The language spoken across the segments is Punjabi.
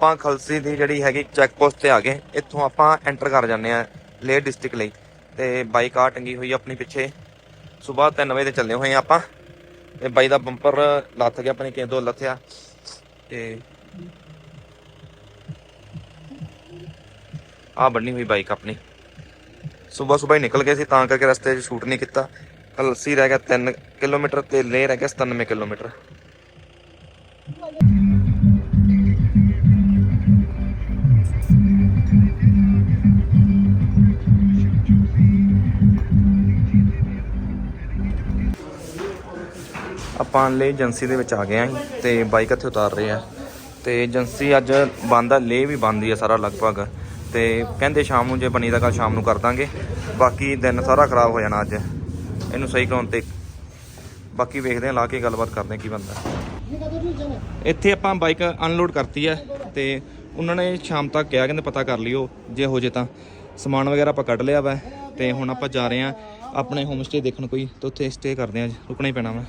ਆਪਾਂ ਖਲਸੀ ਦੀ ਜਿਹੜੀ ਹੈਗੀ ਚੈੱਕ ਪੋਸਟ ਤੇ ਆ ਗਏ। ਇੱਥੋਂ ਆਪਾਂ ਐਂਟਰ ਕਰ ਜਾਂਦੇ ਆ ਲੇਹ ਡਿਸਟ੍ਰਿਕਟ ਲਈ। ਤੇ ਬਾਈਕ ਆ ਟੰਗੀ ਹੋਈ ਆਪਣੀ ਪਿੱਛੇ। ਸਵੇਰ 3 ਵਜੇ ਤੇ ਚੱਲੇ ਹੋਏ ਆ ਆਪਾਂ। ਤੇ ਬਾਈ ਦਾ ਬੰਪਰ ਲੱਥ ਗਿਆ ਆਪਣੇ ਕਿਦੋਂ ਲੱਥਿਆ। ਤੇ ਆ ਬੰਨੀ ਹੋਈ ਬਾਈਕ ਆਪਣੀ। ਸਵੇਰ ਸਵੇਰ ਹੀ ਨਿਕਲ ਗਏ ਸੀ, ਤਾਂ ਕਰਕੇ ਰਸਤੇ 'ਚ ਸ਼ੂਟ ਨਹੀਂ ਕੀਤਾ। ਖਲਸੀ ਰਹਿ ਗਿਆ 3 ਕਿਲੋਮੀਟਰ ਤੇ ਲੇਹ ਰਹਿ ਗਿਆ 97 ਕਿਲੋਮੀਟਰ। ਆਪਾਂ ਲੇ ਏਜੰਸੀ ਦੇ ਵਿੱਚ ਆ ਗਏ ਆਂ ਤੇ ਬਾਈਕ ਇੱਥੇ ਉਤਾਰ ਰਹੇ ਆ। ਤੇ ਏਜੰਸੀ ਅੱਜ ਬੰਦ ਆ ਲੇ ਵੀ ਬੰਦ ਹੀ ਆ ਸਾਰਾ ਲਗਭਗ। ਤੇ ਕਹਿੰਦੇ ਸ਼ਾਮ ਨੂੰ ਜੇ ਬਣੀ ਤਾਂ ਕੱਲ ਸ਼ਾਮ ਨੂੰ ਕਰ ਦਾਂਗੇ। ਬਾਕੀ ਦਿਨ ਸਾਰਾ ਖਰਾਬ ਹੋ ਜਾਣਾ ਅੱਜ। ਇਹਨੂੰ ਸਹੀ ਕਰਾਉਣ ਤੇ ਬਾਕੀ ਵੇਖਦੇ ਆ, ਲਾ ਕੇ ਗੱਲਬਾਤ ਕਰਦੇ ਆ ਕੀ ਬੰਦਾ ਇੱਥੇ ਆਪਾਂ ਬਾਈਕ ਅਨਲੋਡ ਕਰਤੀ ਆ ਤੇ ਉਹਨਾਂ ਨੇ ਸ਼ਾਮ ਤੱਕ ਕਿਹਾ, ਕਹਿੰਦੇ ਪਤਾ ਕਰ ਲਿਓ ਜੇ ਹੋ ਜੇ ਤਾਂ। ਸਮਾਨ ਵਗੈਰਾ ਆਪਾਂ ਕੱਢ ਲਿਆ ਵਾ ਤੇ ਹੁਣ ਆਪਾਂ ਜਾ ਰਹੇ ਆ ਆਪਣੇ ਹੋਮ ਸਟੇ ਦੇਖਣ ਕੋਈ, ਤੇ ਉੱਥੇ ਸਟੇ ਕਰਦੇ ਆ ਰੁਕਣਾ ਹੀ ਪੈਣਾ ਵਾ।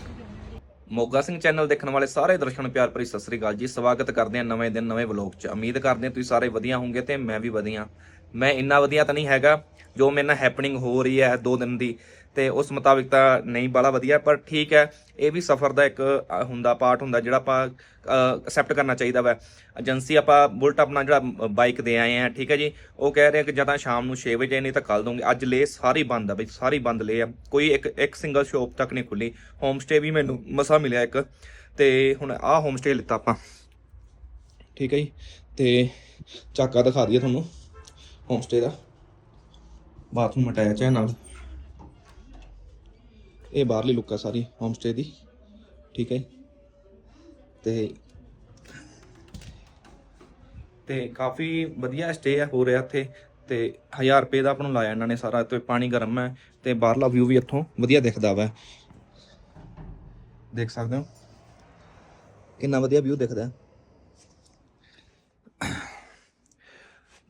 ਮੋਗਾ ਸਿੰਘ ਚੈਨਲ ਦੇਖਣ ਵਾਲੇ ਸਾਰੇ ਦਰਸ਼ਕਾਂ ਨੂੰ ਪਿਆਰ ਭਰੀ ਸਤਿ ਸ੍ਰੀ ਅਕਾਲ ਜੀ। ਸਵਾਗਤ ਕਰਦੇ ਹਾਂ ਨਵੇਂ ਦਿਨ, ਨਵੇਂ ਵਲੌਗ 'ਚ। ਉਮੀਦ ਕਰਦੇ ਹਾਂ ਤੁਸੀਂ ਸਾਰੇ ਵਧੀਆ ਹੋਵੋਗੇ ਤੇ ਮੈਂ ਵੀ ਵਧੀਆ। ਮੈਂ ਇੰਨਾ ਵਧੀਆ ਤਾਂ ਨਹੀਂ ਹੈਗਾ, ਜੋ ਮੇਰੇ ਨਾਲ ਹੈਪਨਿੰਗ ਹੋ ਰਹੀ ਹੈ ਦੋ ਦਿਨ ਦੀ। ਤੇ ਉਸ ਮੁਤਾਬਿਕ ਤਾਂ ਨਹੀਂ ਬਾਲਾ ਵਧੀਆ, ਪਰ ਠੀਕ ਹੈ, ਇਹ ਵੀ ਸਫ਼ਰ ਦਾ ਇੱਕ ਹੁੰਦਾ ਪਾਰਟ ਹੁੰਦਾ ਜਿਹੜਾ ਆਪਾਂ ਅਕਸੈਪਟ ਕਰਨਾ ਚਾਹੀਦਾ ਵਾ। ਏਜੰਸੀ ਆਪਾਂ ਬੁਲਟ ਆਪਣਾ ਜਿਹੜਾ ਬਾਈਕ ਦੇ ਆਏ ਆ, ਠੀਕ ਹੈ ਜੀ। ਉਹ ਕਹਿ ਰਹੇ ਆ ਕਿ ਜਾਂ ਤਾਂ ਸ਼ਾਮ ਨੂੰ 6 ਵਜੇ, ਨਹੀਂ ਤਾਂ ਕੱਲ ਦੂੰਗੇ ਅੱਜ ਲੇ ਸਾਰੀ ਬੰਦ ਆ ਬਈ, ਸਾਰੀ ਬੰਦ ਲੇ ਆ। ਕੋਈ ਇੱਕ ਇੱਕ ਸਿੰਗਲ ਸ਼ੋਪ ਤੱਕ ਨਹੀਂ ਖੁੱਲੀ। ਹੋਮ ਸਟੇ ਵੀ ਮੈਨੂੰ ਮਸਾ ਮਿਲਿਆ ਇੱਕ। ਤੇ ਹੁਣ ਆਹ ਹੋਮ ਸਟੇ ਲਿੱਤਾ ਆਪਾਂ। ਠੀਕ ਹੈ ਜੀ। ਤੇ ਚਾਕਾ ਦਿਖਾ ਦਈਏ ਤੁਹਾਨੂੰ। ਹੋਮ ਸਟੇ ਦਾ। ਬਾਥਰੂਮ ਅਟੈਚ ਹੈ ਨਾਲ। ਇਹ ਬਾਹਰਲੀ ਲੁੱਕ ਆ ਸਾਰੀ ਹੋਮ ਸਟੇ ਦੀ। ਠੀਕ ਹੈ ਜੀ। ਤੇ ਤੇ ਕਾਫੀ ਵਧੀਆ ਸਟੇ ਆ, ਹੋ ਰਿਹਾ ਇੱਥੇ। ਤੇ 1000 ਰੁਪਏ ਦਾ ਆਪਾਂ ਨੂੰ ਲਾਇਆ ਇਹਨਾਂ ਨੇ ਸਾਰਾ ਤੇ ਪਾਣੀ ਗਰਮ ਹੈ ਤੇ ਬਾਹਰਲਾ ਵਿਊ ਵੀ ਇੱਥੋਂ ਵਧੀਆ ਦਿਖਦਾ ਵਾ। ਦੇਖ ਸਕਦੇ ਹੋ। ਇੰਨਾ ਵਧੀਆ ਵਿਊ ਦਿਖਦਾ। ਹੈ।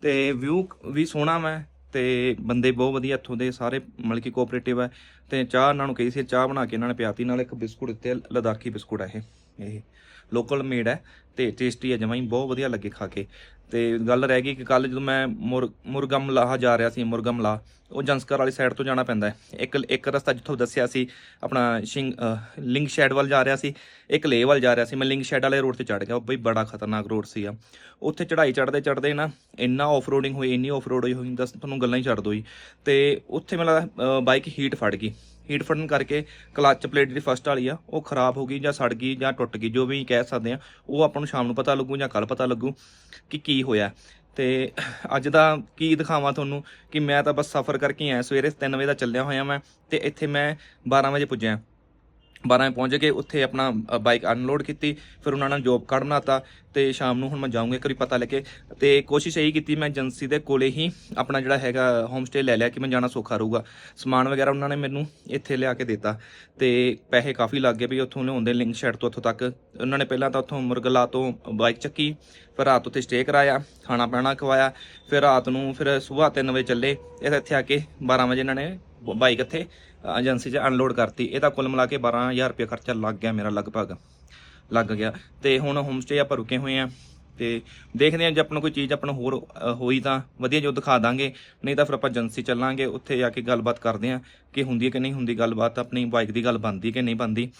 ਤੇ ਵਿਊ ਵੀ ਸੋਹਣਾ ਵਾ। ਤੇ ਬੰਦੇ ਬਹੁਤ ਵਧੀਆ ਇੱਥੋਂ ਦੇ, ਸਾਰੇ ਮਤਲਬ ਕਿ ਕੋਆਪਰੇਟਿਵ ਹੈ ਤੇ ਚਾਹ ਇਹਨਾਂ ਨੂੰ ਕਹੀ ਸੀ, ਚਾਹ ਬਣਾ ਕੇ ਇਹਨਾਂ ਨੇ ਪਿਆਤੀ, ਨਾਲ ਇੱਕ ਬਿਸਕੁਟ ਦਿੱਤੇ ਲਦਾਖੀ ਬਿਸਕੁਟ ਹੈ ਇਹ ਇਹ। ਲੋਕਲ ਮੇਡ ਹੈ ਤੇ ਟੇਸਟੀ ਹੈ, ਜਮਾਂ ਹੀ ਬਹੁਤ ਵਧੀਆ ਲੱਗੇ ਖਾ ਕੇ। ਤੇ ਗੱਲ ਰਹਿ ਗਈ ਕਿ ਕੱਲ ਜਦੋਂ ਮੈਂ ਮੁਰ ਮੁਰਗਮ ਲਾਹਾ ਜਾ ਰਿਹਾ ਸੀ ਮੁਰਗਮ ਲਾ ਉਹ ਜੰਸਕਰ ਵਾਲੀ ਸਾਈਡ ਤੋਂ ਜਾਣਾ ਪੈਂਦਾ ਹੈ। ਇੱਕ ਇੱਕ ਰਸਤਾ ਜਿੱਥੋਂ ਦੱਸਿਆ ਸੀ, ਆਪਣਾ ਸ਼ਿੰਗ ਲਿੰਗ ਸ਼ੈਡ ਵੱਲ ਜਾ ਰਿਹਾ ਸੀ, ਇੱਕ ਲੇਹ ਵੱਲ ਜਾ ਰਿਹਾ ਸੀ। ਮੈਂ ਲਿੰਗ ਸ਼ੈਡ ਵਾਲੇ ਰੋਡ ਤੇ ਚੜ ਗਿਆ, ਉਹ ਬਈ ਬੜਾ ਖਤਰਨਾਕ ਰੋਡ ਸੀ ਆ। ਉੱਥੇ ਚੜਾਈ ਚੜਦੇ ਚੜਦੇ ਨਾ ਇੰਨਾ ਆਫਰੋਡਿੰਗ ਹੋਈ, ਇੰਨੀ ਆਫਰੋਡ ਹੋਈ ਦੱਸ, ਤੁਹਾਨੂੰ ਗੱਲਾਂ ਹੀ ਛੱਡ ਦੋ ਜੀ। ਤੇ ਉੱਥੇ ਮੇਰਾ ਬਾਈਕ ਹੀਟ ਫੜ ਗਈ। ਹੀਟ ਫੜਨ ਕਰਕੇ ਕਲੱਚ ਪਲੇਟ ਜਿਹੜੀ ਫਸਟ ਵਾਲੀ ਆ, ਉਹ ਖਰਾਬ ਹੋ ਗਈ ਜਾਂ ਸੜ ਗਈ ਜਾਂ ਟੁੱਟ ਗਈ, ਜੋ ਵੀ ਕਹਿ ਸਕਦੇ ਆ, ਉਹ ਆਪਾਂ ਨੂੰ ਸ਼ਾਮ ਨੂੰ ਪਤਾ ਲੱਗੂ ਜਾਂ ਕੱਲ ਪਤਾ ਲੱਗੂ ਕਿ ਕੀ ਹੋਇਆ। ਤੇ ਅੱਜ ਦਾ ਕੀ ਦਿਖਾਵਾਂ ਤੁਹਾਨੂੰ ਕਿ ਮੈਂ ਤਾਂ ਬਸ ਸਫ਼ਰ ਕਰਕੇ ਆਇਆ, ਸਵੇਰੇ 3 ਵਜੇ ਦਾ ਚੱਲਿਆ ਹੋਇਆ ਮੈਂ, ਤੇ ਇੱਥੇ ਮੈਂ 12 ਵਜੇ ਪੁੱਜਿਆ। 12 ਵਜੇ ਪਹੁੰਚ ਗਏ ਉੱਥੇ ਆਪਣਾ ਬਾਈਕ ਅਨਲੋਡ ਕੀਤੀ, ਫਿਰ ਉਹਨਾਂ ਨਾਲ ਜੋਬ ਕੱਢਣਾ ਤਾ ਤੇ ਸ਼ਾਮ ਨੂੰ ਹੁਣ ਮੈਂ ਜਾਊਂਗਾ, ਇੱਕ ਵਾਰੀ ਪਤਾ ਲੈ ਕੇ। ਤੇ ਕੋਸ਼ਿਸ਼ ਇਹੀ ਕੀਤੀ ਮੈਂ ਏਜੰਸੀ ਦੇ ਕੋਲੇ ਹੀ ਆਪਣਾ ਜਿਹੜਾ ਹੈਗਾ ਹੋਮ ਸਟੇ ਲੈ ਲਿਆ ਕਿ ਮੈਂ ਜਾਣਾ ਸੌਖਾ ਰਹੂਗਾ। ਸਮਾਨ ਵਗੈਰਾ ਉਹਨਾਂ ਨੇ ਮੈਨੂੰ ਇੱਥੇ ਲਿਆ ਕੇ ਦਿੱਤਾ ਤੇ ਪੈਸੇ ਕਾਫੀ ਲੱਗ ਗਏ ਵੀ ਉੱਥੋਂ ਲਿਆਉਂਦੇ ਲਿੰਕ ਸ਼ੈਡ ਤੋਂ ਉੱਥੋਂ ਤੱਕ। ਉਹਨਾਂ ਨੇ ਪਹਿਲਾਂ ਤਾਂ ਉੱਥੋਂ ਮੁਰਗਲਾ ਤੋਂ ਬਾਈਕ ਚੱਕੀ, ਫਿਰ ਰਾਤ ਉੱਥੇ ਸਟੇ ਕਰਾਇਆ ਖਾਣਾ ਪੈਣਾ ਖਵਾਇਆ, ਫਿਰ ਰਾਤ ਨੂੰ ਫਿਰ ਸਵੇਰ 3 ਵਜੇ ਚੱਲੇ, ਇੱਥੇ ਆ ਕੇ 12 ਵਜੇ ਇਹਨਾਂ ਨੇ ਬਾਈਕ ਇੱਥੇ ਏਜੰਸੀ 'ਚ ਅਨਲੋਡ ਕਰਤੀ। ਇਹ ਤਾਂ ਕੁੱਲ ਮਿਲਾ ਕੇ 12000 ਰੁਪਏ ਖਰਚਾ ਲੱਗ ਗਿਆ ਮੇਰਾ ਲਗਭਗ, ਲੱਗ ਗਿਆ। ਤੇ ਹੁਣ ਹੋਮਸਟੇ ਆਪਾਂ ਰੁਕੇ ਹੋਏ ਆ। ਤੇ ਦੇਖਦੇ ਹਾਂ ਜੇ ਆਪਣਾ ਕੋਈ ਚੀਜ਼ ਆਪਣਾ ਹੋਰ ਹੋਈ ਤਾਂ ਵਧੀਆ ਜੋ ਦਿਖਾ ਦਾਂਗੇ। ਨਹੀਂ ਤਾਂ ਫਿਰ ਆਪਾਂ ਏਜੰਸੀ ਚੱਲਾਂਗੇ, ਉੱਥੇ ਜਾ ਕੇ ਗੱਲਬਾਤ ਕਰਦੇ ਹਾਂ ਕਿ ਹੁੰਦੀ ਹੈ ਕਿ ਨਹੀਂ ਹੁੰਦੀ ਗੱਲਬਾਤ, ਆਪਣੀ ਬਾਈਕ ਦੀ ਗੱਲ ਬਣਦੀ ਕਿ ਨਹੀਂ ਬਣਦੀ।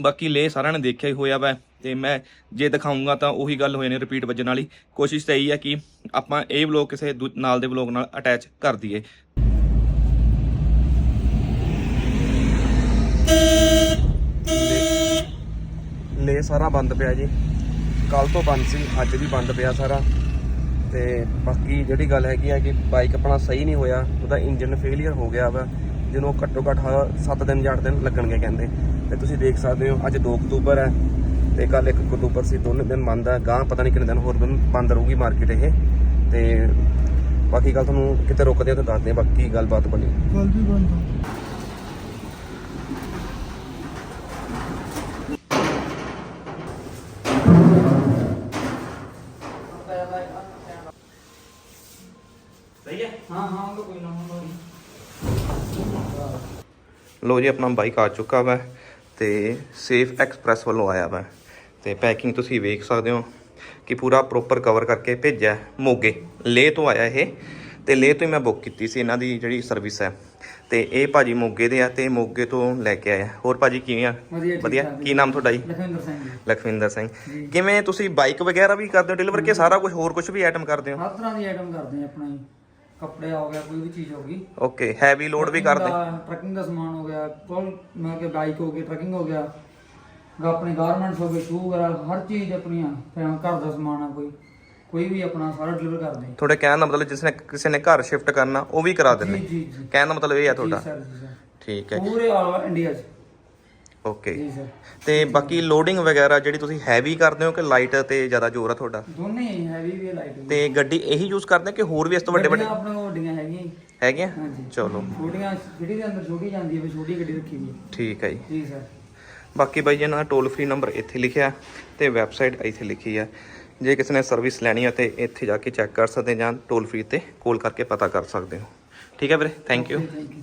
ਬਾਕੀ ਲੈ ਸਾਰਿਆਂ ਨੇ ਦੇਖਿਆ ਹੀ ਹੋਇਆ ਵਾ, ਤੇ ਮੈਂ ਜੇ ਦਿਖਾਉਂਗਾ ਤਾਂ ਉਹੀ ਗੱਲ ਹੋਏ ਨੇ ਰਿਪੀਟ ਵੱਜਣ ਵਾਲੀ। ਕੋਸ਼ਿਸ਼ ਤਾਂ ਇਹੀ ਹੈ ਕਿ ਆਪਾਂ ਇਹ ਵਲੌਗ ਕਿਸੇ ਦੂ- ਨਾਲ ਦੇ ਵਲੌਗ ਨਾਲ ਅਟੈਚ ਕਰ ਦਈਏ। ਲੇ ਸਾਰਾ ਬੰਦ ਪਿਆ ਜੀ। ਕੱਲ ਤੋਂ ਬੰਦ ਸੀ, ਅੱਜ ਵੀ ਬੰਦ ਪਿਆ ਸਾਰਾ। ਤੇ ਬਾਕੀ ਜਿਹੜੀ ਗੱਲ ਹੈਗੀ ਹੈ ਕਿ ਬਾਈਕ ਆਪਣਾ ਸਹੀ ਨਹੀਂ ਹੋਇਆ, ਉਹਦਾ ਇੰਜਨ ਫੇਲੀਅਰ ਹੋ ਗਿਆ ਵਾ। ਜਿਹਨੂੰ ਘੱਟੋ ਘੱਟ 7 ਦਿਨ ਜਾਂ 8 ਦਿਨ ਲੱਗਣਗੇ ਕਹਿੰਦੇ। ਤੇ ਤੁਸੀਂ ਦੇਖ ਸਕਦੇ ਹੋ, ਅੱਜ 2 ਅਕਤੂਬਰ ਹੈ ਤੇ ਕੱਲ 1 ਅਕਤੂਬਰ ਸੀ, ਦੋਨੇ ਦਿਨ ਬੰਦ ਆ। ਗਾਂ ਪਤਾ ਨਹੀਂ ਕਿੰਨੇ ਦਿਨ ਹੋਰ ਦਿਨ ਬੰਦ ਰਹੂਗੀ ਮਾਰਕੀਟ ਇਹ। ਤੇ ਬਾਕੀ ਗੱਲ ਤੁਹਾਨੂੰ ਕਿਤੇ ਰੁਕਦੇ ਹਾਂ ਤੇ ਦੱਸਦੇ ਹਾਂ ਬਾਕੀ ਗੱਲਬਾਤ ਬਣੀ। ਕੱਲ ਵੀ ਬੰਦ ਲੋ ਜੀ ਆਪਣਾ ਬਾਈਕ ਆ ਚੁੱਕਾ ਵਾ ਤੇ ਸੇਫ ਐਕਸਪ੍ਰੈਸ ਵੱਲੋਂ ਆਇਆ ਵਾ ਤੇ ਪੈਕਿੰਗ ਤੁਸੀਂ ਵੇਖ ਸਕਦੇ ਹੋ ਕਿ ਪੂਰਾ ਪ੍ਰੋਪਰ ਕਵਰ ਕਰਕੇ ਭੇਜਿਆ। ਮੋਗੇ ਲੇਹ ਤੋਂ ਆਇਆ ਇਹ ਤੇ ਲੇਹ ਤੋਂ ਹੀ ਮੈਂ ਬੁੱਕ ਕੀਤੀ ਸੀ ਇਹਨਾਂ ਦੀ ਜਿਹੜੀ ਸਰਵਿਸ ਹੈ ਤੇ ਇਹ ਭਾਜੀ ਮੋਗੇ ਦੇ ਆ ਤੇ ਮੋਗੇ ਤੋਂ ਲੈ ਕੇ ਆਇਆ। ਹੋਰ ਭਾਜੀ ਕਿਵੇਂ ਆ? ਵਧੀਆ ਕੀ ਨਾਮ ਤੁਹਾਡਾ ਜੀ? ਲਖਵਿੰਦਰ ਸਿੰਘ ਲਖਵਿੰਦਰ ਸਿੰਘ। ਕਿਵੇਂ ਤੁਸੀਂ ਬਾਈਕ ਵਗੈਰਾ ਵੀ ਕਰਦੇ ਹੋ? ਡਿਲੀਵਰ ਕਿ ਸਾਰਾ ਕੁਝ ਹੋਰ ਕੁਝ ਵੀ ਆਈਟਮ ਕਰਦੇ ਹੋ? ਹਰ ਤਰ੍ਹਾਂ ਦੀ ਆਈਟਮ ਕਰਦੇ ਆ ਆਪਣਾ ਜੀ। ਕੱਪੜੇ ਹੋ ਗਿਆ ਕੋਈ ਵੀ ਚੀਜ਼ ਹੋ ਗਈ। ਓਕੇ ਹੈਵੀ ਲੋਡ ਵੀ ਕਰਦੇ। ਟਰਕਿੰਗ ਦਾ ਸਮਾਨ ਹੋ ਗਿਆ ਕੋਲ ਮੈਂ ਕਿ ਬਾਈਕ ਹੋ ਗਈ ਟਰਕਿੰਗ ਹੋ ਗਿਆ। ਗਾ ਆਪਣੇ ਗਾਰਮੈਂਟਸ ਹੋ ਗਏ ਸ਼ੂ ਵਗੈਰਾ ਹਰ ਚੀਜ਼ ਆਪਣੀਆਂ ਘਰ ਦਾ ਸਮਾਨ ਆ ਕੋਈ। ਕੋਈ ਵੀ ਆਪਣਾ ਸਾਰਾ ਡਿਲੀਵਰ ਕਰਦੇ ਤੁਹਾਡੇ ਕਹਿਣ ਦਾ ਮਤਲਬ ਜਿਸ ਨੇ ਕਿਸੇ ਨੇ ਘਰ ਸ਼ਿਫਟ ਕਰਨਾ ਉਹ ਵੀ ਕਰਾ ਦਿੰਦੇ। ਜੀ ਜੀ। ਕਹਿਣ ਦਾ ਮਤਲਬ ਇਹ ਆ ਤੁਹਾਡਾ। ਠੀਕ ਹੈ ਪੂਰੇ ਆਲ ਇੰਡੀਆ 'ਚ। ਓਕੇ। ਜੀ ਸਰ। ਤੇ ਬਾਕੀ ਲੋਡਿੰਗ ਵਗੈਰਾ ਜਿਹੜੀ ਤੁਸੀਂ ਹੈਵੀ ਕਰਦੇ ਹੋ ਕਿ ਲਾਈਟ ਤੇ ਜ਼ਿਆਦਾ ਜ਼ੋਰ ਆ ਤੁਹਾਡਾ? ਦੋਨੇ ਹੀ ਹੈਵੀ ਵੀ ਲਾਈਟ ਵੀ ਤੇ ਗੱਡੀ ਇਹੀ ਯੂਜ਼ ਕਰਦੇ ਕਿ ਹੋਰ ਵੀ ਇਸ ਤੋਂ ਵੱਡੇ ਵੱਡੇ? ਆਪਣੇ ਕੋਲ ਵੱਡੀਆਂ ਹੈਗੀਆਂ ਜੀ। ਹੈਗੇ ਹਾਂਜੀ। ਚਲੋ। ਛੋਟੀਆਂ ਜਿਹੜੀ ਦੇ ਅੰਦਰ ਛੋਟੀ ਜਾਂਦੀ ਹੈ ਫਿਰ ਛੋਟੀ ਗੱਡੀ ਰੱਖੀ ਹੋਈ ਹੈ। ਠੀਕ ਹੈ ਜੀ। ਜੀ ਸਰ। ਬਾਕੀ ਬਾਈ ਜੀ ਇਹਨਾਂ ਦਾ ਟੋਲ ਫ੍ਰੀ ਨੰਬਰ ਇੱਥੇ ਲਿਖਿਆ ਤੇ ਵੈਬਸਾਈਟ ਇੱਥੇ ਲਿਖੀ ਹੈ ਜੇ ਕਿਸੇ ਨੇ ਸਰਵਿਸ ਲੈਣੀ ਹੈ ਤੇ ਇੱਥੇ ਜਾ ਕੇ ਚੈੱਕ ਕਰ ਸਕਦੇ ਜਾਂ ਟੋਲ ਫ੍ਰੀ ਤੇ ਕਾਲ ਕਰਕੇ ਪਤਾ ਕਰ ਸਕਦੇ ਹੋ। ਠੀਕ ਹੈ ਵੀਰੇ? Thank you thank you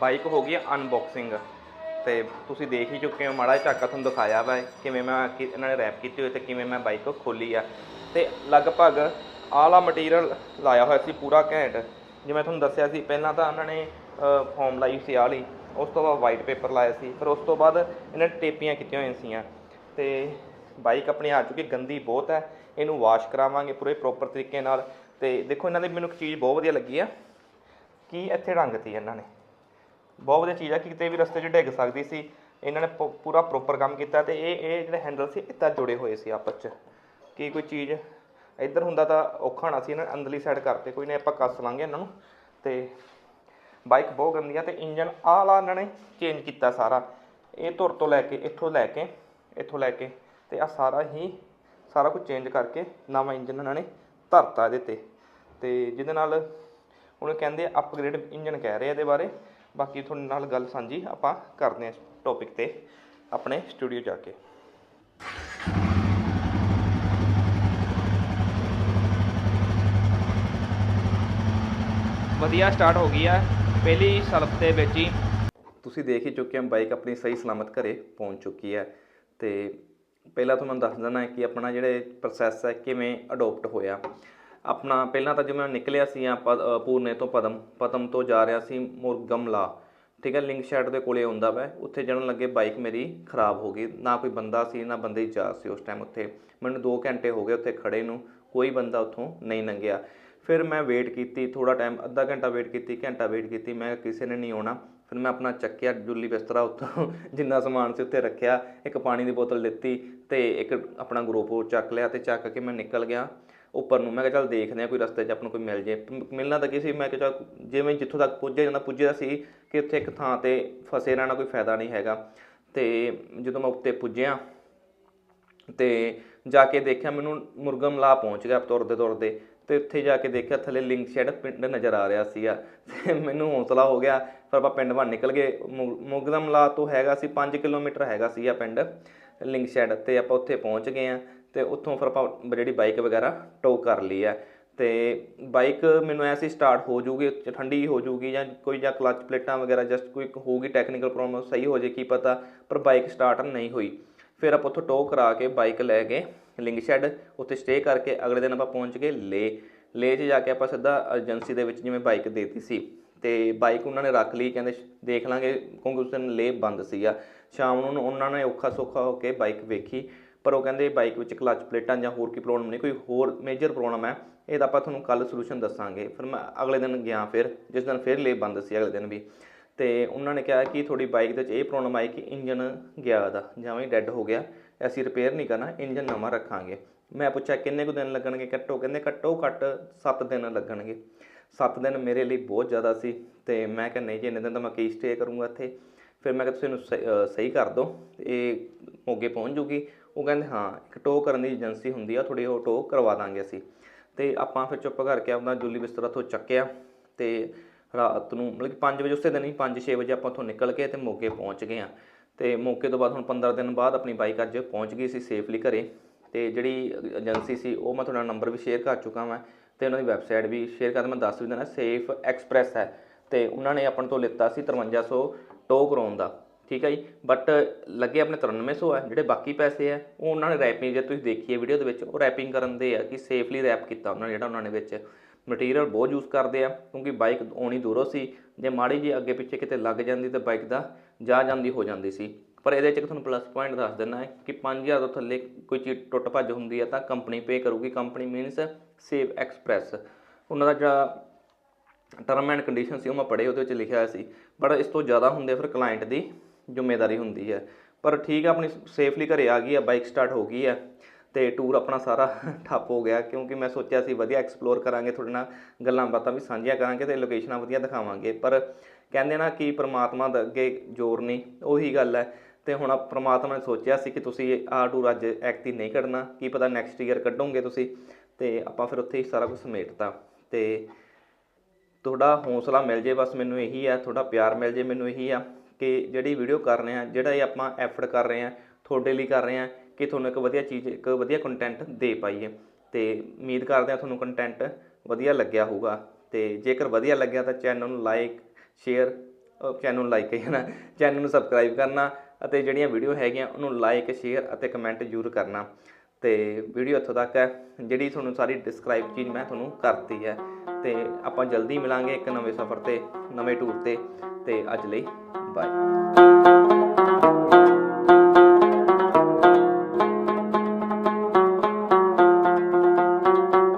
bike ਹੋ ਗਈ ਅਨਬਾਕਸਿੰਗ ਤੇ ਤੁਸੀਂ ਦੇਖ ਹੀ ਚੁੱਕੇ ਹੋ, ਮਾੜਾ ਜਿਹਾ ਝਾਕਾ ਤੁਹਾਨੂੰ ਦਿਖਾਇਆ ਵਾ ਕਿਵੇਂ ਮੈਂ ਕਿ- ਇਹਨਾਂ ਨੇ ਰੈਪ ਕੀਤੀ ਹੋਈ ਤੇ ਕਿਵੇਂ ਮੈਂ ਬਾਈਕ ਖੋਲੀ ਆ। ਤੇ ਲਗਭਗ ਆਲਾ ਮਟੀਰੀਅਲ ਲਾਇਆ ਹੋਇਆ ਸੀ ਪੂਰਾ ਘੈਂਟ। ਜਿਵੇਂ ਤੁਹਾਨੂੰ ਦੱਸਿਆ ਸੀ, ਪਹਿਲਾਂ ਤਾਂ ਇਹਨਾਂ ਨੇ ਫੋਮ ਲਾਈ ਸੀ ਆਹ ਉਸ ਤੋਂ ਬਾਅਦ ਵਾਈਟ ਪੇਪਰ ਲਾਇਆ ਸੀ। ਫਿਰ ਉਸ ਤੋਂ ਬਾਅਦ ਇਹਨਾਂ ਨੇ ਟੇਪੀਆਂ ਕੀਤੀਆਂ ਹੋਈਆਂ ਸੀਆਂ ਤੇ ਬਾਈਕ ਆਪਣੀ ਆ ਚੁੱਕੀ, ਗੰਦੀ ਬਹੁਤ ਹੈ। ਇਹਨੂੰ ਵਾਸ਼ ਕਰਾਵਾਂਗੇ ਪੂਰੇ ਪ੍ਰੋਪਰ ਤਰੀਕੇ ਨਾਲ। ਤੇ ਦੇਖੋ, ਇਹਨਾਂ ਦੀ ਮੈਨੂੰ ਇੱਕ ਚੀਜ਼ ਬਹੁਤ ਵਧੀਆ ਲੱਗੀ ਆ, ਕਿ ਇੱਥੇ ਰੰਗ ਤੀ ਇਹਨਾਂ ਨੇ। ਬਹੁਤ ਵਧੀਆ ਚੀਜ਼ ਆ ਕਿ ਕਿਤੇ ਵੀ ਰਸਤੇ 'ਚ ਡਿੱਗ ਸਕਦੀ ਸੀ। ਇਹਨਾਂ ਨੇ ਪ- ਪੂਰਾ ਪ੍ਰੋਪਰ ਕੰਮ ਕੀਤਾ ਤੇ ਇਹ ਇਹ ਜਿਹੜੇ ਹੈਂਡਲ ਸੀ ਇੱਦਾਂ ਜੁੜੇ ਹੋਏ ਸੀ ਆਪਸ 'ਚ। ਕਿ ਕੋਈ ਚੀਜ਼ ਇੱਧਰ ਹੁੰਦਾ ਤਾਂ ਔਖਾ ਹੋਣਾ ਸੀ, ਇਹਨਾਂ ਨੇ ਅੰਦਰਲੀ ਸਾਈਡ ਕਰਤੇ ਕੋਈ ਨਹੀਂ ਆਪਾਂ ਕੱਸ ਲਾਂਗੇ ਇਹਨਾਂ ਨੂੰ। ਤੇ ਬਾਈਕ ਬਹੁਤ ਗੰਦੀ ਆ ਤੇ ਇੰਜਨ ਆਹ ਵਾਲਾ ਇਹਨਾਂ ਨੇ ਚੇਂਜ ਕੀਤਾ ਸਾਰਾ। ਇਹ ਧੁਰ ਤੋਂ ਲੈ ਕੇ, ਇੱਥੋਂ ਲੈ ਕੇ, ਇੱਥੋਂ ਲੈ ਕੇ ਤੇ ਆ ਸਾਰਾ ਹੀ, ਸਾਰਾ ਕੁਝ ਚੇਂਜ ਕਰਕੇ ਨਵਾਂ ਇੰਜਨ ਇਹਨਾਂ ਨੇ ਧਰਤਾ ਇਹਦੇ ਤੇ। ਤੇ ਜਿਹਦੇ ਨਾਲ ਉਹਨੂੰ ਕਹਿੰਦੇ ਅਪਗ੍ਰੇਡ ਇੰਜਨ ਕਹਿ ਰਹੇ ਆ ਇਹਦੇ ਬਾਰੇ। ਬਾਕੀ ਤੁਹਾਡੇ ਨਾਲ ਗੱਲ ਸਾਂਝੀ ਆਪਾਂ ਕਰਦੇ ਹਾਂ ਇਸ ਟੌਪਿਕ ਤੇ, ਆਪਣੇ ਸਟੂਡੀਓ ਜਾ ਕੇ। ਵਧੀਆ ਸਟਾਰਟ ਹੋ ਗਈ ਆ, ਪਹਿਲੀ ਸਲਫ ਦੇ ਵਿੱਚ ਹੀ। ਤੁਸੀਂ ਦੇਖ ਹੀ ਚੁੱਕੇ ਹੋ ਬਾਈਕ ਆਪਣੀ ਸਹੀ ਸਲਾਮਤ ਘਰੇ ਪਹੁੰਚ ਚੁੱਕੀ ਹੈ ਤੇ ਪਹਿਲਾਂ ਤੁਹਾਨੂੰ ਦੱਸ ਦਿੰਦਾ ਕਿ ਆਪਣਾ ਜਿਹੜੇ ਪ੍ਰੋਸੈਸ ਹੈ ਕਿਵੇਂ ਅਡਾਪਟ ਹੋਇਆ। ਆਪਣਾ ਪਹਿਲਾਂ ਤਾਂ ਜਿਵੇਂ ਨਿਕਲਿਆ ਸੀ ਆ ਪੂਰਨੇ ਤੋਂ ਪਦਮ ਪਦਮ ਤੋਂ ਜਾ ਰਿਹਾ ਸੀ ਮੁਰਗਮਲਾ। ਠੀਕ ਹੈ ਲਿੰਕ ਸ਼ੈਡ ਦੇ ਕੋਲੇ ਆਉਂਦਾ ਵਾ, ਉੱਥੇ ਚੜਨ ਲੱਗੇ ਬਾਈਕ ਮੇਰੀ ਖਰਾਬ ਹੋ ਗਈ। ਨਾ ਕੋਈ ਬੰਦਾ ਸੀ, ਨਾ ਬੰਦੇ ਦੀ ਜਾ ਸੀ ਉਸ ਟਾਈਮ ਉੱਥੇ। ਮੈਨੂੰ 2 ਘੰਟੇ ਹੋ ਗਏ ਉੱਥੇ ਖੜੇ ਨੂੰ, ਕੋਈ ਬੰਦਾ ਉੱਥੋਂ ਨਹੀਂ ਲੰਘਿਆ। ਫਿਰ ਮੈਂ ਵੇਟ ਕੀਤੀ ਥੋੜਾ ਟਾਈਮ ਅੱਧਾ ਘੰਟਾ ਵੇਟ ਕੀਤੀ, ਘੰਟਾ ਵੇਟ ਕੀਤੀ, ਮੈਂ ਕਿਸੇ ਨੇ ਨਹੀਂ ਆਉਣਾ। ਫਿਰ ਮੈਂ ਆਪਣਾ ਚੱਕਿਆ, ਜੁੱਲੀ ਬਿਸਤਰਾ ਉੱਤੋਂ ਜਿੰਨਾ ਸਮਾਨ ਸੀ ਉੱਤੇ ਰੱਖਿਆ। ਇੱਕ ਪਾਣੀ ਦੀ ਬੋਤਲ ਲਿੱਤੀ ਤੇ ਇੱਕ ਆਪਣਾ ਗਰੋਪੋ ਚੱਕ ਲਿਆ ਤੇ ਚੱਕ ਕੇ ਮੈਂ ਨਿਕਲ ਗਿਆ। ਉੱਪਰ ਨੂੰ। ਮੈਂ ਕਿਹਾ ਚੱਲ ਦੇਖਦੇ ਆ ਕੋਈ ਰਸਤੇ 'ਚ ਆਪਾਂ ਨੂੰ ਕੋਈ ਮਿਲ ਜੇ। ਮਿਲਣਾ ਤਾਂ ਕੀ ਸੀ? ਮੈਂ ਕਿਹਾ ਚੱਲ ਜਿਵੇਂ ਜਿੱਥੋਂ ਤੱਕ ਪੁੱਜਿਆ ਜਾਂਦਾ, ਪੁੱਜਿਆ ਸੀ ਕਿ ਉੱਥੇ ਇੱਕ ਥਾਂ ਤੇ ਫਸੇ ਰਹਿਣਾ ਕੋਈ ਫਾਇਦਾ ਨਹੀਂ ਹੈਗਾ। ਤੇ ਜਦੋਂ ਮੈਂ ਉੱਤੇ ਪੁੱਜਿਆ ਤੇ ਜਾ ਕੇ ਦੇਖਿਆ ਮੈਨੂੰ ਮੁਰਗਮ ਲਾ ਪਹੁੰਚ ਗਿਆ ਤੁਰਦੇ ਤੁਰਦੇ। ਤੇ ਉੱਥੇ ਜਾ ਕੇ ਦੇਖਿਆ ਥੱਲੇ ਲਿੰਕ ਸ਼ੈਡ ਪਿੰਡ ਨਜ਼ਰ ਆ ਰਿਹਾ ਸੀਗਾ। ਤੇ ਮੈਨੂੰ ਹੌਸਲਾ ਹੋ ਗਿਆ, ਫਿਰ ਆਪਾਂ ਪਿੰਡ ਵੱਲ ਨਿਕਲ ਗਏ। ਮੁਰਗਮ ਲਾ ਤੋਂ ਹੈਗਾ ਸੀ 5 ਕਿਲੋਮੀਟਰ ਹੈਗਾ ਸੀਗਾ ਪਿੰਡ ਲਿੰਕ ਸ਼ੈਡ ਤੇ ਆਪਾਂ ਉੱਥੇ ਪਹੁੰਚ ਗਏ ਆ ਤੇ ਉੱਥੋਂ ਫਿਰ ਆਪਾਂ ਜਿਹੜੀ ਬਾਈਕ ਵਗੈਰਾ ਟੋ ਕਰ ਲਈ ਆ। ਤੇ ਬਾਈਕ ਮੈਨੂੰ ਐਸੀ ਸਟਾਰਟ ਹੋ ਜੂਗੀ, ਠੰਡੀ ਹੋ ਜੂਗੀ ਜਾਂ ਕੋਈ ਜਾਂ ਕਲਚ ਪਲੇਟਾਂ ਵਗੈਰਾ ਜਸਟ ਕੋਈ ਹੋਊਗੀ ਟੈਕਨੀਕਲ ਪ੍ਰੋਬਲਮ ਸਹੀ ਹੋ ਜੇ ਕੀ ਪਤਾ, ਪਰ ਬਾਈਕ ਸਟਾਰਟ ਨਹੀਂ ਹੋਈ। ਫਿਰ ਆਪਾਂ ਉੱਥੋਂ ਟੋ ਕਰਾ ਕੇ ਬਾਈਕ ਲੈ ਗਏ, ਲਿੰਗ ਸ਼ੈਡ ਉੱਥੇ ਸਟੇ ਕਰਕੇ ਅਗਲੇ ਦਿਨ ਆਪਾਂ ਪਹੁੰਚ ਗਏ ਲੇ ਲੇ 'ਚ ਜਾ ਕੇ ਆਪਾਂ ਸਿੱਧਾ ਏਜੰਸੀ ਦੇ ਵਿੱਚ ਜਿਵੇਂ ਬਾਈਕ ਦੇਤੀ ਸੀ। ਤੇ ਬਾਈਕ ਉਹਨਾਂ ਨੇ ਰੱਖ ਲਈ, ਕਹਿੰਦੇ ਦੇਖ ਲਾਂਗੇ ਕਿਉਂਕਿ ਉਸ ਦਿਨ ਲੇ ਬੰਦ ਸੀਗਾ। ਸ਼ਾਮ ਨੂੰ ਉਹਨਾਂ ਨੇ ਔਖਾ ਸੌਖਾ ਹੋ ਕੇ ਬਾਈਕ ਵੇਖੀ। ਪਰ ਉਹ ਕਹਿੰਦੇ ਬਾਈਕ ਵਿੱਚ ਕਲਚ ਪਲੇਟਾਂ ਜਾਂ ਹੋਰ ਕੀ ਪ੍ਰੋਬਲਮ ਨਹੀਂ, ਕੋਈ ਹੋਰ ਮੇਜਰ ਪ੍ਰੋਬਲਮ ਹੈ। ਇਹਦਾ ਆਪਾਂ ਤੁਹਾਨੂੰ ਕੱਲ ਸੋਲੂਸ਼ਨ ਦੱਸਾਂਗੇ। ਫਿਰ ਮੈਂ ਅਗਲੇ ਦਿਨ ਗਿਆ ਫਿਰ, ਜਿਸ ਦਿਨ ਫਿਰ ਲੇ ਬੰਦ ਸੀ ਅਗਲੇ ਦਿਨ ਵੀ। ਤੇ ਉਹਨਾਂ ਨੇ ਕਿਹਾ ਕਿ ਤੁਹਾਡੀ ਬਾਈਕ ਦੇ ਵਿੱਚ ਇਹ ਪ੍ਰੋਬਲਮ ਆਈ ਕਿ ਇੰਜਨ ਗਿਆ ਦਾ, ਜਿਵੇਂ ਡੈੱਡ ਹੋ ਗਿਆ। ਅਸੀਂ ਰਿਪੇਅਰ ਨਹੀਂ ਕਰਨਾ, ਇੰਜਨ ਨਵਾਂ ਰੱਖਾਂਗੇ। ਮੈਂ ਪੁੱਛਿਆ, ਕਿੰਨੇ ਕੁ ਦਿਨ ਲੱਗਣਗੇ? ਘੱਟੋ, ਕਹਿੰਦੇ ਘੱਟੋ ਘੱਟ 7 ਦਿਨ ਲੱਗਣਗੇ। 7 ਦਿਨ ਮੇਰੇ ਲਈ ਬਹੁਤ ਜ਼ਿਆਦਾ ਸੀ ਤੇ ਮੈਂ ਕਿਹਾ, ਨਹੀਂ ਜੀ, ਇੰਨੇ ਦਿਨ ਤਾਂ ਮੈਂ ਕੀ ਸਟੇ ਕਰੂੰਗਾ ਇੱਥੇ। ਫਿਰ ਮੈਂ ਕਿਹਾ, ਤੁਸੀਂ ਇਹਨੂੰ ਸਹੀ- ਸਹੀ ਕਰ ਦਿਓ, ਇਹ ਮੋਗੇ ਪਹੁੰਚ ਜੂਗੀ। ਉਹ ਕਹਿੰਦੇ, ਹਾਂ, ਇੱਕ ਟੋ ਕਰਨ ਦੀ ਏਜੰਸੀ ਹੁੰਦੀ ਆ ਤੁਹਾਡੀ ਉਹ ਟੋ ਕਰਵਾ ਦਾਂਗੇ ਅਸੀਂ। ਤੇ ਆਪਾਂ ਫਿਰ ਚੁੱਪ ਕਰਕੇ ਆਪਣਾ ਜੁੱਲੀ ਬਿਸਤਰਾ ਤੋਂ ਚੱਕਿਆ ਤੇ ਰਾਤ ਨੂੰ ਮਤਲਬ ਕਿ 5 ਵਜੇ ਉਸੇ ਦਿਨ ਹੀ 5-6 ਵਜੇ ਆਪਾਂ ਉੱਥੋਂ ਨਿਕਲ ਕੇ ਤੇ ਮੋਗੇ ਪਹੁੰਚ ਗਏ ਆ। ਤੇ ਮੌਕੇ ਤੋਂ ਬਾਅਦ ਹੁਣ 15 ਦਿਨ ਬਾਅਦ ਆਪਣੀ ਬਾਈਕ ਅੱਜ ਪਹੁੰਚ ਗਈ ਸੀ ਸੇਫਲੀ ਘਰੇ। ਤੇ ਜਿਹੜੀ ਏਜੰਸੀ ਸੀ, ਉਹ ਮੈਂ ਤੁਹਾਡਾ ਨੰਬਰ ਵੀ ਸ਼ੇਅਰ ਕਰ ਚੁੱਕਾ ਮੈਂ ਤੇ ਉਹਨਾਂ ਦੀ ਵੈਬਸਾਈਟ ਵੀ ਸ਼ੇਅਰ ਕਰ, ਮੈਂ ਦੱਸ ਵੀ ਦਿੰਦਾ ਸੇਫ ਐਕਸਪ੍ਰੈਸ ਹੈ। ਤੇ ਉਹਨਾਂ ਨੇ ਆਪਣ ਤੋਂ ਲਿੱਤਾ ਸੀ 5300 ਟੋ ਕਰਾਉਣ ਦਾ। ਠੀਕ ਹੈ ਜੀ? ਬਟ ਲੱਗੇ ਆਪਣੇ 9300 ਹੈ ਜਿਹੜੇ ਬਾਕੀ ਪੈਸੇ ਆ, ਉਹ ਉਹਨਾਂ ਨੇ ਰੈਪਿੰਗ ਜੇ ਤੁਸੀਂ ਦੇਖੀਏ ਵੀਡੀਓ ਦੇ ਵਿੱਚ, ਉਹ ਰੈਪਿੰਗ ਕਰਨ ਦੇ ਆ ਕਿ ਸੇਫਲੀ ਰੈਪ ਕੀਤਾ ਉਹਨਾਂ ਨੇ, ਜਿਹੜਾ ਉਹਨਾਂ ਨੇ ਵਿੱਚ ਮਟੀਰੀਅਲ ਬਹੁਤ ਯੂਜ਼ ਕਰਦੇ ਆ, ਕਿਉਂਕਿ ਬਾਈਕ ਆਉਣੀ ਦੂਰੋਂ ਸੀ, ਜੇ ਮਾੜੀ ਜੀ ਅੱਗੇ ਪਿੱਛੇ ਕਿਤੇ ਲੱਗ ਜਾਂਦੀ ਤਾਂ ਬਾਈਕ ਦਾ ਜਾ ਜਾਂਦੀ, ਹੋ ਜਾਂਦੀ ਸੀ। ਪਰ ਇਹਦੇ ਚ ਇੱਕ ਤੁਹਾਨੂੰ ਪਲੱਸ ਪੁਆਇੰਟ ਦੱਸ ਦਿੰਨਾ ਹੈ ਕਿ 5000 ਤੋਂ ਥੱਲੇ ਕੋਈ ਚੀਜ਼ ਟੁੱਟ ਭੱਜ ਹੁੰਦੀ ਹੈ ਤਾਂ ਕੰਪਨੀ ਪੇ ਕਰੂਗੀ। ਕੰਪਨੀ ਮੀਨਸ ਸੇਵ ਐਕਸਪ੍ਰੈਸ ਉਹਨਾਂ ਦਾ ਜਿਹੜਾ ਟਰਮ ਐਂਡ ਕੰਡੀਸ਼ਨ ਸੀ, ਉਹ ਮੈਂ ਪੜ੍ਹੇ, ਉਹਦੇ ਵਿੱਚ ਲਿਖਿਆ ਹੋਇਆ ਸੀ। ਬਟ ਇਸ ਤੋਂ ਜ਼ਿਆਦਾ ਹੁੰਦੇ ਫਿਰ ਕਲਾਇੰਟ ਦੀ ਜ਼ਿੰਮੇਵਾਰੀ ਹੁੰਦੀ ਹੈ। ਪਰ ਠੀਕ ਆ, ਆਪਣੀ ਸੇਫਲੀ ਘਰੇ ਆ ਗਈ ਆ ਬਾਈਕ ਸਟਾਰਟ ਹੋ ਗਈ ਆ ਤੇ ਟੂਰ ਆਪਣਾ ਸਾਰਾ ਠੱਪ ਹੋ ਗਿਆ। ਕਿਉਂਕਿ ਮੈਂ ਸੋਚਿਆ ਸੀ ਵਧੀਆ ਐਕਸਪਲੋਰ ਕਰਾਂਗੇ, ਤੁਹਾਡੇ ਨਾਲ ਗੱਲਾਂ ਬਾਤਾਂ ਵੀ ਸਾਂਝੀਆਂ ਕਰਾਂਗੇ ਤੇ ਲੋਕੇਸ਼ਨਾਂ ਵਧੀਆ ਦਿਖਾਵਾਂਗੇ। ਪਰ ਕਹਿੰਦੇ ਨਾ ਕਿ ਪ੍ਰਮਾਤਮਾ ਦਾ ਅੱਗੇ ਜ਼ੋਰ ਨਹੀਂ, ਉਹੀ ਗੱਲ ਹੈ। ਤੇ ਹੁਣ ਪ੍ਰਮਾਤਮਾ ਨੇ ਸੋਚਿਆ ਸੀ ਕਿ ਤੁਸੀਂ ਆਹ ਟੂਰ ਅੱਜ ਐਕਤੀ ਨਹੀਂ ਕੱਢਣਾ, ਕੀ ਪਤਾ ਨੈਕਸਟ ਈਅਰ ਕੱਢੋਗੇ ਤੁਸੀਂ। ਤੇ ਆਪਾਂ ਫਿਰ ਉੱਥੇ ਹੀ ਸਾਰਾ ਕੁਝ ਸਮੇਟਤਾ। ਤੇ ਤੁਹਾਡਾ ਹੌਸਲਾ ਮਿਲ ਜੇ, ਬਸ ਮੈਨੂੰ ਇਹੀ ਆ, ਤੁਹਾਡਾ ਪਿਆਰ ਮਿਲ ਜੇ, ਮੈਨੂੰ ਇਹੀ ਆ। ਕਿ ਜਿਹੜੀ ਵੀਡੀਓ ਕਰ ਰਹੇ ਆ ਜਿਹੜਾ ਇਹ ਆਪਾਂ ਐਫਰਟ ਕਰ ਰਹੇ ਆ ਤੁਹਾਡੇ ਲਈ ਕਰ ਰਹੇ ਆ ਕਿ ਤੁਹਾਨੂੰ ਇੱਕ ਵਧੀਆ ਚੀਜ਼, ਇੱਕ ਵਧੀਆ ਕੰਟੈਂਟ ਦੇ ਪਾਈਏ। ਤੇ ਉਮੀਦ ਕਰਦੇ ਆ ਤੁਹਾਨੂੰ ਕੰਟੈਂਟ ਵਧੀਆ ਲੱਗਿਆ ਹੋਊਗਾ। ਤੇ ਜੇਕਰ ਵਧੀਆ ਲੱਗਿਆ ਤਾਂ ਚੈਨਲ ਨੂੰ ਲਾਈਕ ਸ਼ੇਅਰ ਚੈਨਲ ਨੂੰ ਲਾਈਕ ਕਰਨਾ ਚੈਨਲ ਨੂੰ ਸਬਸਕ੍ਰਾਈਬ ਕਰਨਾ ਅਤੇ ਜਿਹੜੀਆਂ ਵੀਡੀਓ ਹੈਗੀਆਂ ਉਹਨੂੰ ਲਾਈਕ ਸ਼ੇਅਰ ਅਤੇ ਕਮੈਂਟ ਜ਼ਰੂਰ ਕਰਨਾ। ਤੇ ਵੀਡੀਓ ਇੱਥੋਂ ਤੱਕ ਹੈ, ਜਿਹੜੀ ਤੁਹਾਨੂੰ ਸਾਰੀ ਡਿਸਕ੍ਰਾਈਬ ਚੀਜ਼ ਮੈਂ ਤੁਹਾਨੂੰ ਕਰਤੀ ਹੈ। ਤੇ ਆਪਾਂ ਜਲਦੀ ਮਿਲਾਂਗੇ ਇੱਕ ਨਵੇਂ ਸਫ਼ਰ ਤੇ, ਨਵੇਂ ਟੂਰ ਤੇ ਤੇ ਅੱਜ ਲਈ ਬਾਏ